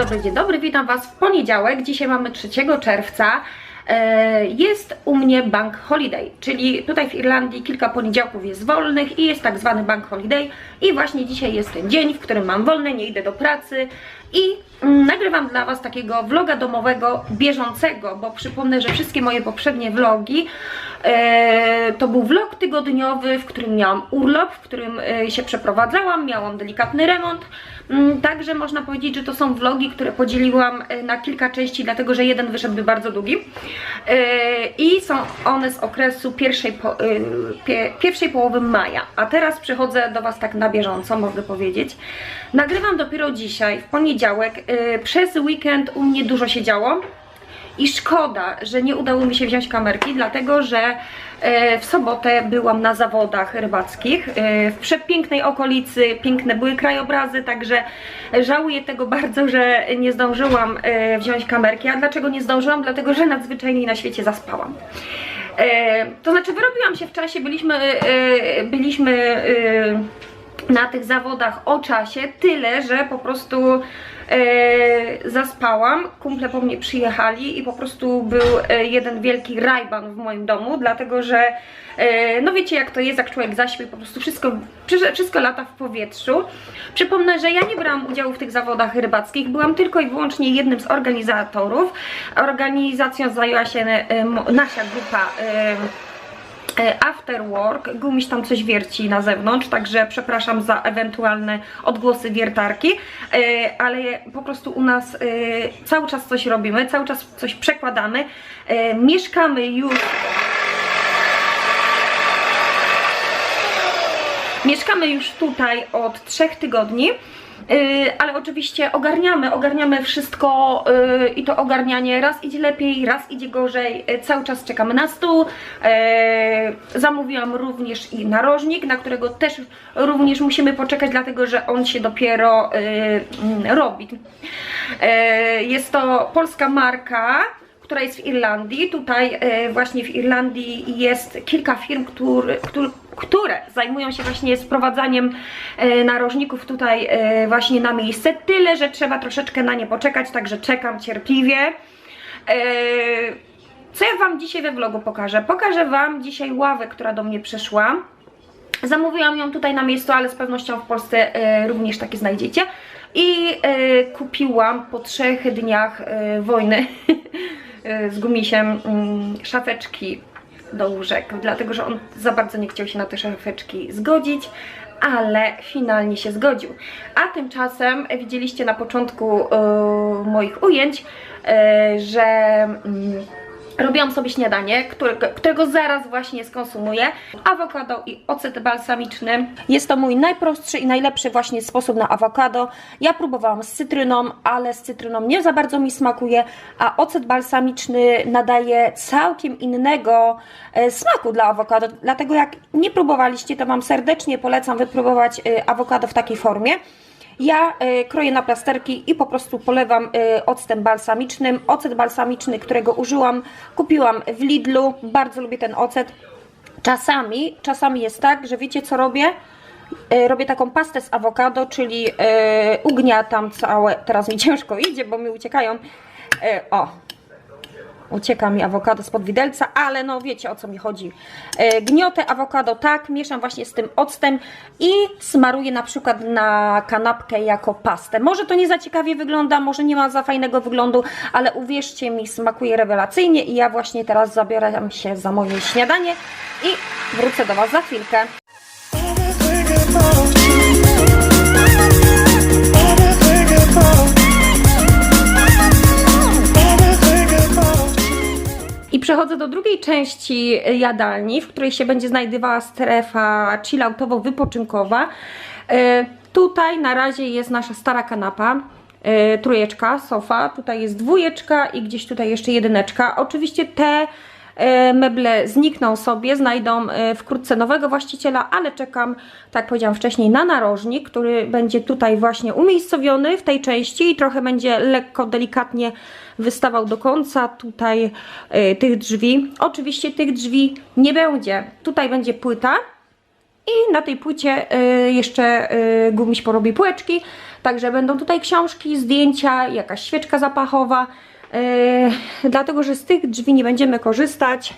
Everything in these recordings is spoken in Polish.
Dobry, dzień dobry, witam Was w poniedziałek. Dzisiaj mamy 3 czerwca. E, Jest u mnie bank holiday, czyli tutaj w Irlandii kilka poniedziałków jest wolnych i jest tak zwany bank holiday. I właśnie dzisiaj jest ten dzień, w którym mam wolne, nie idę do pracy i mm, nagrywam dla Was takiego vloga domowego, bieżącego, bo przypomnę, że wszystkie moje poprzednie vlogi e, to był vlog tygodniowy, w którym miałam urlop, w którym e, się przeprowadzałam, miałam delikatny remont. Mm, Także można powiedzieć, że to są vlogi, które podzieliłam e, na kilka części, dlatego że jeden wyszedłby bardzo długi. I są one z okresu pierwszej, po, pie, pierwszej połowy maja. A teraz przychodzę do Was tak na bieżąco, mogę powiedzieć. Nagrywam dopiero dzisiaj, w poniedziałek. E, Przez weekend u mnie dużo się działo. I szkoda, że nie udało mi się wziąć kamerki, dlatego że e, w sobotę byłam na zawodach rybackich e, w przepięknej okolicy, piękne były krajobrazy, także żałuję tego bardzo, że nie zdążyłam wziąć kamerki. A dlaczego nie zdążyłam? Dlatego, że nadzwyczajnie na świecie zaspałam. To znaczy wyrobiłam się w czasie, byliśmy, byliśmy na tych zawodach o czasie, tyle, że po prostu e, zaspałam, kumple po mnie przyjechali i po prostu był e, jeden wielki rajban w moim domu, dlatego że e, no wiecie jak to jest, jak człowiek zaśpi, po prostu wszystko, wszystko- lata w powietrzu. Przypomnę, że ja nie brałam udziału w tych zawodach rybackich, byłam tylko i wyłącznie jednym z organizatorów. Organizacją zajęła się e, nasza grupa e, After Work, gumiś tam coś wierci na zewnątrz, także przepraszam za ewentualne odgłosy wiertarki, e, ale po prostu u nas e, cały czas coś robimy, cały czas coś przekładamy, e, mieszkamy już Mieszkamy już tutaj od trzech tygodni, ale oczywiście ogarniamy, ogarniamy wszystko yy, i to ogarnianie raz idzie lepiej, raz idzie gorzej, yy, cały czas czekamy na stół. Zamówiłam również i narożnik, na którego też również musimy poczekać, dlatego że on się dopiero robi. Jest to polska marka, która jest w Irlandii. Tutaj właśnie w Irlandii jest kilka firm, który, który, które zajmują się właśnie sprowadzaniem e, narożników tutaj e, właśnie na miejsce. Tyle, że trzeba troszeczkę na nie poczekać, także czekam cierpliwie. E, co ja Wam dzisiaj we vlogu pokażę? Pokażę Wam dzisiaj ławę, która do mnie przyszła. Zamówiłam ją tutaj na miejscu, ale z pewnością w Polsce również takie znajdziecie. I kupiłam po trzech dniach wojny z gumisiem mm, szafeczki do łóżek, dlatego że on za bardzo nie chciał się na te szafeczki zgodzić, ale finalnie się zgodził. A tymczasem widzieliście na początku e, moich ujęć, e, że mm, Robiłam sobie śniadanie, którego, którego zaraz właśnie skonsumuję. Awokado i ocet balsamiczny. Jest to mój najprostszy i najlepszy właśnie sposób na awokado. Ja próbowałam z cytryną, ale z cytryną nie za bardzo mi smakuje, a ocet balsamiczny nadaje całkiem innego e, smaku dla awokado. Dlatego jak nie próbowaliście, to Wam serdecznie polecam wypróbować e, awokado w takiej formie. Ja y, kroję na plasterki i po prostu polewam y, octem balsamicznym. Ocet balsamiczny, którego użyłam, kupiłam w Lidlu. Bardzo lubię ten ocet. Czasami, czasami jest tak, że wiecie co robię? Y, robię taką pastę z awokado, czyli y, ugniatam całe, teraz mi ciężko idzie, bo mi uciekają. O, ucieka mi awokado spod widelca, ale no wiecie o co mi chodzi. E, gniotę awokado tak, mieszam właśnie z tym octem i smaruję na przykład na kanapkę jako pastę. Może to nie za ciekawie wygląda, może nie ma za fajnego wyglądu, ale uwierzcie mi, smakuje rewelacyjnie i ja właśnie teraz zabieram się za moje śniadanie i wrócę do Was za chwilkę. Drugiej części y, jadalni, w której się będzie znajdowała strefa chilloutowo-wypoczynkowa. Y, Tutaj na razie jest nasza stara kanapa, y, trójeczka, sofa, tutaj jest dwójeczka i gdzieś tutaj jeszcze jedyneczka. Oczywiście te meble znikną sobie, znajdą y, wkrótce nowego właściciela, ale czekam, tak powiedziałam wcześniej, na narożnik, który będzie tutaj właśnie umiejscowiony w tej części i trochę będzie lekko, delikatnie wystawał do końca tutaj y, tych drzwi. Oczywiście tych drzwi nie będzie. Tutaj będzie płyta i na tej płycie jeszcze gumiś porobi półeczki. Także będą tutaj książki, zdjęcia, jakaś świeczka zapachowa. Y, dlatego, że z tych drzwi nie będziemy korzystać.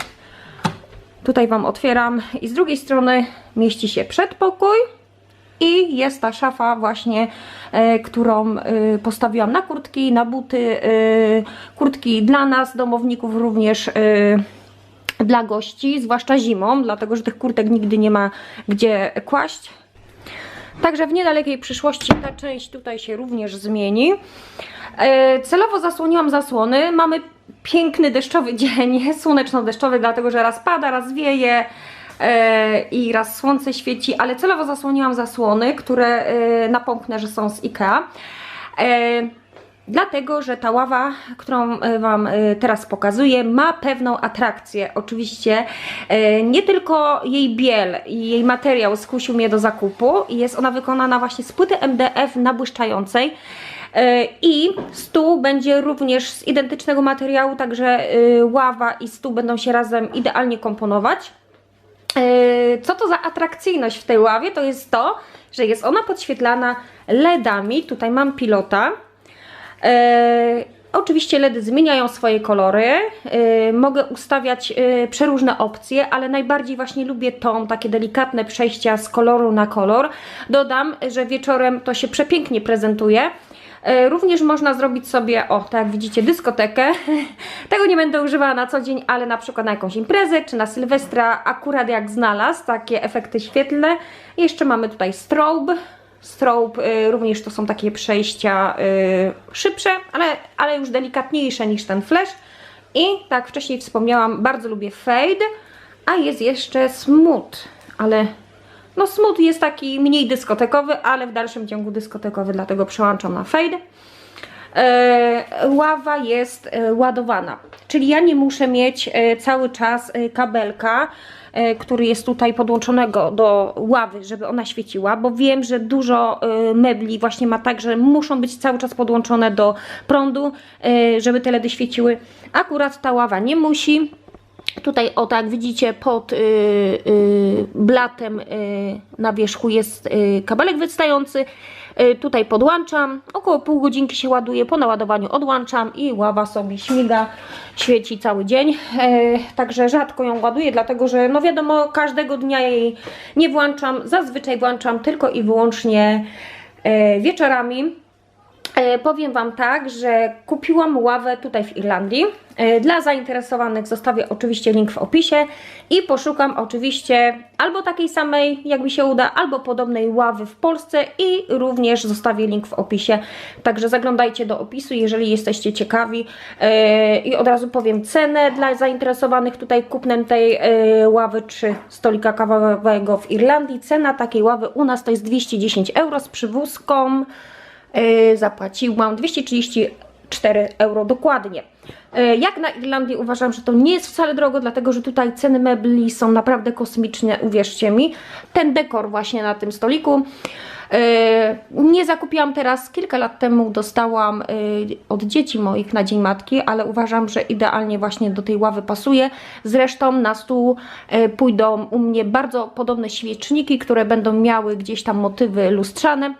Tutaj Wam otwieram i z drugiej strony mieści się przedpokój i jest ta szafa właśnie, e, którą e, postawiłam na kurtki, na buty, e, kurtki dla nas, domowników również e, dla gości, zwłaszcza zimą, dlatego że tych kurtek nigdy nie ma gdzie kłaść. Także w niedalekiej przyszłości ta część tutaj się również zmieni. E, celowo zasłoniłam zasłony. Mamy piękny deszczowy dzień, słoneczno-deszczowy, dlatego że raz pada, raz wieje e, i raz słońce świeci, ale celowo zasłoniłam zasłony, które e, napomknę, że są z IKEA. Dlatego, że ta ława, którą e, Wam e, teraz pokazuję, ma pewną atrakcję. Oczywiście e, nie tylko jej biel i jej materiał skusił mnie do zakupu. Jest ona wykonana właśnie z płyty MDF nabłyszczającej. I stół będzie również z identycznego materiału, także ława i stół będą się razem idealnie komponować. Co to za atrakcyjność w tej ławie? To jest to, że jest ona podświetlana LEDami. Tutaj mam pilota. E, oczywiście LEDy zmieniają swoje kolory. E, mogę ustawiać e, przeróżne opcje, ale najbardziej właśnie lubię tą, takie delikatne przejścia z koloru na kolor. Dodam, że wieczorem to się przepięknie prezentuje. Również można zrobić sobie, o tak jak widzicie, dyskotekę. Tego nie będę używała na co dzień, ale na przykład na jakąś imprezę czy na Sylwestra, akurat jak znalazł takie efekty świetlne. Jeszcze mamy tutaj strobe. Strobe y, również to są takie przejścia y, szybsze, ale, ale już delikatniejsze niż ten flash. I tak wcześniej wspomniałam, bardzo lubię fade, a jest jeszcze smooth, ale no smooth jest taki mniej dyskotekowy, ale w dalszym ciągu dyskotekowy, dlatego przełączam na fade. E, ława jest e, ładowana, czyli ja nie muszę mieć e, cały czas kabelka, który jest tutaj podłączonego do ławy, żeby ona świeciła, bo wiem, że dużo mebli właśnie ma tak, że muszą być cały czas podłączone do prądu, żeby te LEDy świeciły. Akurat ta ława nie musi. Tutaj, o tak widzicie, pod y, y, blatem y, na wierzchu jest y, kabelek wystający. Y, tutaj podłączam, około pół godzinki się ładuje, po naładowaniu odłączam i ława sobie śmiga, świeci cały dzień. Y, także rzadko ją ładuję, dlatego że no wiadomo, każdego dnia jej nie włączam, zazwyczaj włączam tylko i wyłącznie y, wieczorami. E, powiem Wam tak, że kupiłam ławę tutaj w Irlandii. E, Dla zainteresowanych zostawię oczywiście link w opisie i poszukam oczywiście albo takiej samej, jak mi się uda, albo podobnej ławy w Polsce i również zostawię link w opisie. Także zaglądajcie do opisu, jeżeli jesteście ciekawi. E, I od razu powiem cenę dla zainteresowanych tutaj kupnem tej ławy czy stolika kawowego w Irlandii. Cena takiej ławy u nas to jest 210 euro z przywózką. Yy, zapłaciłam 234 euro dokładnie. Yy, Jak na Irlandii uważam, że to nie jest wcale drogo, dlatego że tutaj ceny mebli są naprawdę kosmiczne, uwierzcie mi. Ten dekor właśnie na tym stoliku. Yy, Nie zakupiłam teraz, kilka lat temu dostałam od dzieci moich na Dzień Matki, ale uważam, że idealnie właśnie do tej ławy pasuje. Zresztą na stół pójdą u mnie bardzo podobne świeczniki, które będą miały gdzieś tam motywy lustrzane.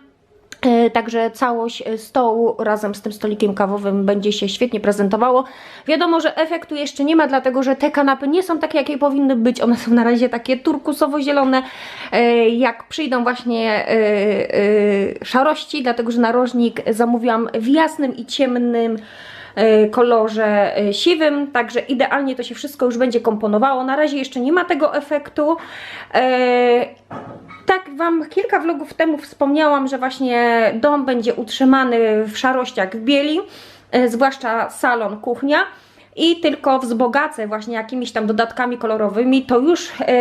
E, Także całość e, stołu razem z tym stolikiem kawowym będzie się świetnie prezentowało. Wiadomo, że efektu jeszcze nie ma, dlatego że te kanapy nie są takie, jakie powinny być. One są na razie takie turkusowo-zielone. E, Jak przyjdą właśnie szarości, dlatego że narożnik zamówiłam w jasnym i ciemnym kolorze siwym, także idealnie to się wszystko już będzie komponowało. Na razie jeszcze nie ma tego efektu. Tak Wam kilka vlogów temu wspomniałam, że właśnie dom będzie utrzymany w szarościach w bieli, e, zwłaszcza salon, kuchnia. I tylko wzbogacę właśnie jakimiś tam dodatkami kolorowymi, to już e,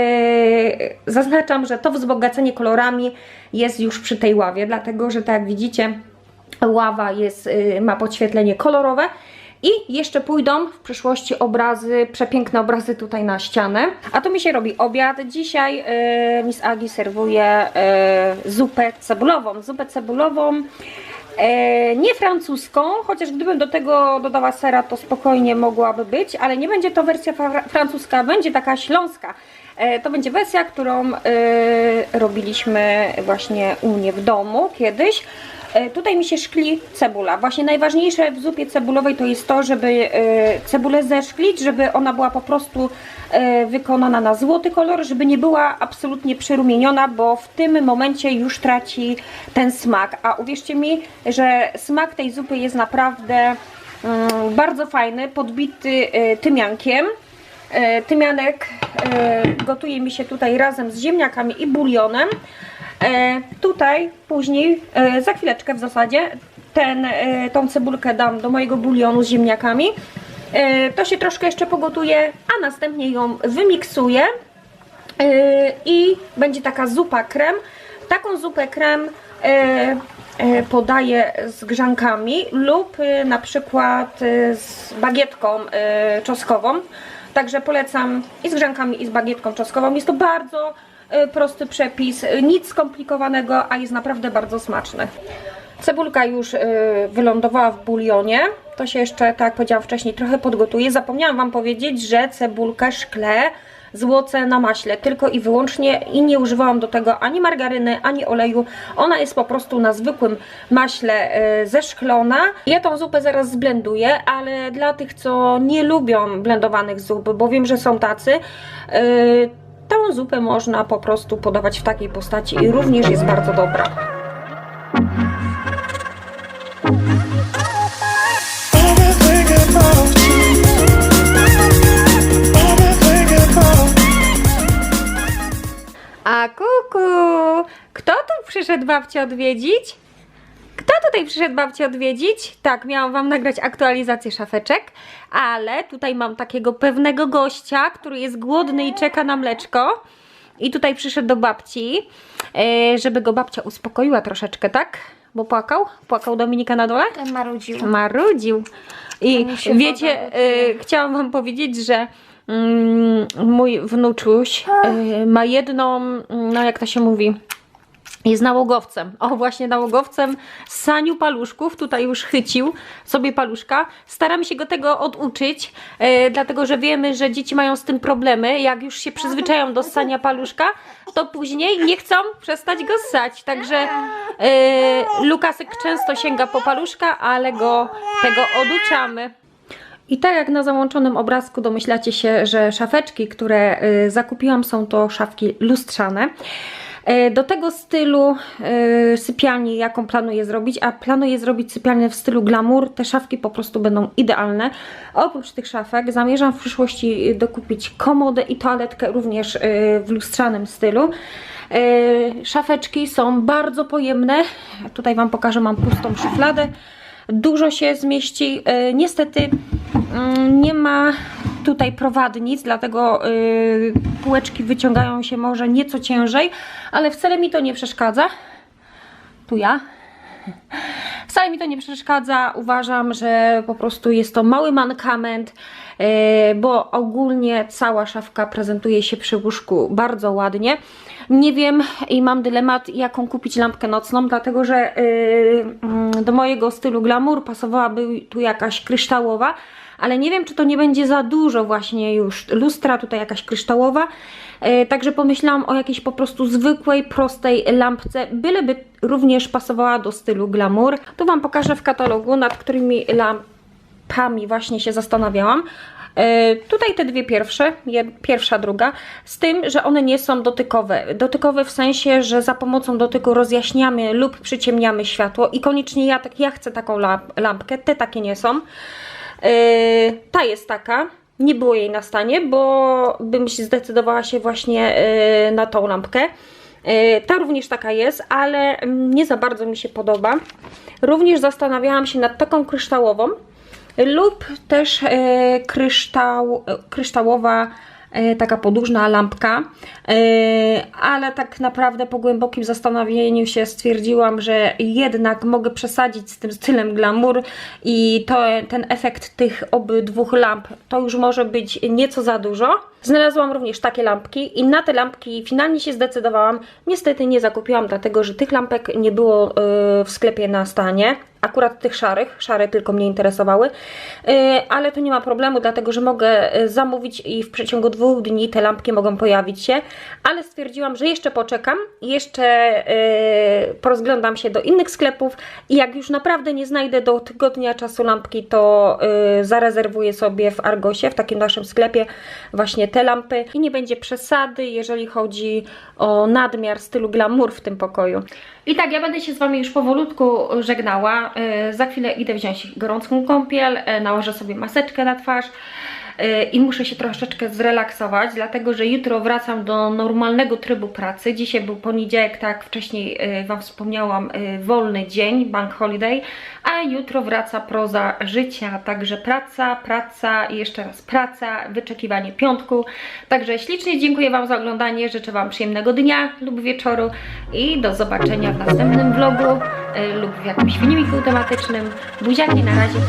zaznaczam, że to wzbogacenie kolorami jest już przy tej ławie, dlatego że tak jak widzicie ława jest, y, ma podświetlenie kolorowe i jeszcze pójdą w przyszłości obrazy, przepiękne obrazy tutaj na ścianę. A tu mi się robi obiad. Dzisiaj y, Miss Agi serwuje y, zupę cebulową. Zupę cebulową e, nie francuską, chociaż gdybym do tego dodała sera, to spokojnie mogłaby być, ale nie będzie to wersja fra- francuska, będzie taka śląska. To będzie wersja, którą robiliśmy właśnie u mnie w domu kiedyś. E, Tutaj mi się szkli cebula. Właśnie najważniejsze w zupie cebulowej to jest to, żeby e, cebulę zeszklić, żeby ona była po prostu e, wykonana na złoty kolor, żeby nie była absolutnie przerumieniona, bo w tym momencie już traci ten smak. A uwierzcie mi, że smak tej zupy jest naprawdę mm, bardzo fajny, podbity tymiankiem. Tymianek gotuje mi się tutaj razem z ziemniakami i bulionem. E, tutaj później, e, za chwileczkę w zasadzie, ten, e, tą cebulkę dam do mojego bulionu z ziemniakami. To się troszkę jeszcze pogotuje, a następnie ją wymiksuję i będzie taka zupa krem. Taką zupę krem podaję z grzankami lub na przykład z bagietką czosnkową. Także polecam i z grzankami i z bagietką czosnkową. Jest to bardzo prosty przepis, e, nic skomplikowanego, a jest naprawdę bardzo smaczny. Cebulka już y, wylądowała w bulionie. To się jeszcze, tak jak powiedziałam wcześniej, trochę podgotuje. Zapomniałam Wam powiedzieć, że cebulkę szkle złocę na maśle, tylko i wyłącznie i nie używałam do tego ani margaryny, ani oleju. Ona jest po prostu na zwykłym maśle zeszklona. Ja tą zupę zaraz zblenduję, ale dla tych, co nie lubią blendowanych zup, bo wiem, że są tacy, tą zupę można po prostu podawać w takiej postaci i również jest bardzo dobra. A kuku, kto tu przyszedł babcię odwiedzić? Kto tutaj przyszedł babcię odwiedzić? Tak, miałam wam nagrać aktualizację szafeczek, ale tutaj mam takiego pewnego gościa, który jest głodny i czeka na mleczko. I tutaj przyszedł do babci, e, żeby go babcia uspokoiła troszeczkę, tak? Bo płakał? Płakał Dominika na dole? Ten marudził. Marudził. I wiecie, y, chciałam wam powiedzieć, że mm, mój wnuczuś y, ma jedną, mm, no jak to się mówi, jest nałogowcem. O, właśnie nałogowcem saniu paluszków. Tutaj już chycił sobie paluszka. Staram się go tego oduczyć, e, dlatego że wiemy, że dzieci mają z tym problemy. Jak już się przyzwyczają do ssania paluszka, to później nie chcą przestać go ssać. Także e, Lukasek często sięga po paluszka, ale go tego oduczamy. I tak jak na załączonym obrazku domyślacie się, że szafeczki, które y, zakupiłam są to szafki lustrzane. E, Do tego stylu y, sypialni, jaką planuję zrobić, a planuję zrobić sypialnię w stylu glamour, te szafki po prostu będą idealne. Oprócz tych szafek zamierzam w przyszłości dokupić komodę i toaletkę również y, w lustrzanym stylu. E, Szafeczki są bardzo pojemne. Tutaj Wam pokażę, mam pustą szufladę dużo się zmieści. E, Niestety nie ma tutaj prowadnic, dlatego y, półeczki wyciągają się może nieco ciężej, ale wcale mi to nie przeszkadza. Tu ja. Wcale mi to nie przeszkadza. Uważam, że po prostu jest to mały mankament, e, bo ogólnie cała szafka prezentuje się przy łóżku bardzo ładnie. Nie wiem i mam dylemat, jaką kupić lampkę nocną, dlatego że y, mm, do mojego stylu glamour pasowałaby tu jakaś kryształowa, ale nie wiem, czy to nie będzie za dużo właśnie już lustra, tutaj jakaś kryształowa. E, Także pomyślałam o jakiejś po prostu zwykłej, prostej lampce, byleby również pasowała do stylu glamour. Tu Wam pokażę w katalogu, nad którymi lampami właśnie się zastanawiałam. E, Tutaj te dwie pierwsze, pierwsza, druga, z tym, że one nie są dotykowe. Dotykowe w sensie, że za pomocą dotyku rozjaśniamy lub przyciemniamy światło i koniecznie ja, tak, ja chcę taką lamp- lampkę, te takie nie są. E, Ta jest taka, nie było jej na stanie, bo bym się zdecydowała się właśnie e, na tą lampkę. E, Ta również taka jest, ale nie za bardzo mi się podoba. Również zastanawiałam się nad taką kryształową lub też kryształ, kryształowa taka podłużna lampka, e, ale tak naprawdę po głębokim zastanowieniu się stwierdziłam, że jednak mogę przesadzić z tym stylem glamour i to, ten efekt tych obydwu lamp to już może być nieco za dużo. Znalazłam również takie lampki i na te lampki finalnie się zdecydowałam. Niestety nie zakupiłam, dlatego że tych lampek nie było e, w sklepie na stanie. Akurat tych szarych, szare tylko mnie interesowały, E, ale to nie ma problemu, dlatego że mogę e, zamówić i w przeciągu dwóch dni te lampki mogą pojawić się, ale stwierdziłam, że jeszcze poczekam, jeszcze e, porozglądam się do innych sklepów i jak już naprawdę nie znajdę do tygodnia czasu lampki, to zarezerwuję sobie w Argosie, w takim naszym sklepie właśnie te lampy i nie będzie przesady, jeżeli chodzi o nadmiar stylu glamour w tym pokoju. I tak, ja będę się z Wami już powolutku żegnała. E, Za chwilę idę wziąć gorącą kąpiel, e, nałożę sobie maseczkę na twarz i muszę się troszeczkę zrelaksować, dlatego że jutro wracam do normalnego trybu pracy. Dzisiaj był poniedziałek, tak wcześniej e, Wam wspomniałam, e, wolny dzień, bank holiday, a jutro wraca proza życia, także praca, praca i jeszcze raz praca, wyczekiwanie piątku. Także ślicznie dziękuję Wam za oglądanie, życzę Wam przyjemnego dnia lub wieczoru i do zobaczenia w następnym vlogu e, lub w jakimś filmiku tematycznym. Buziaki na razie.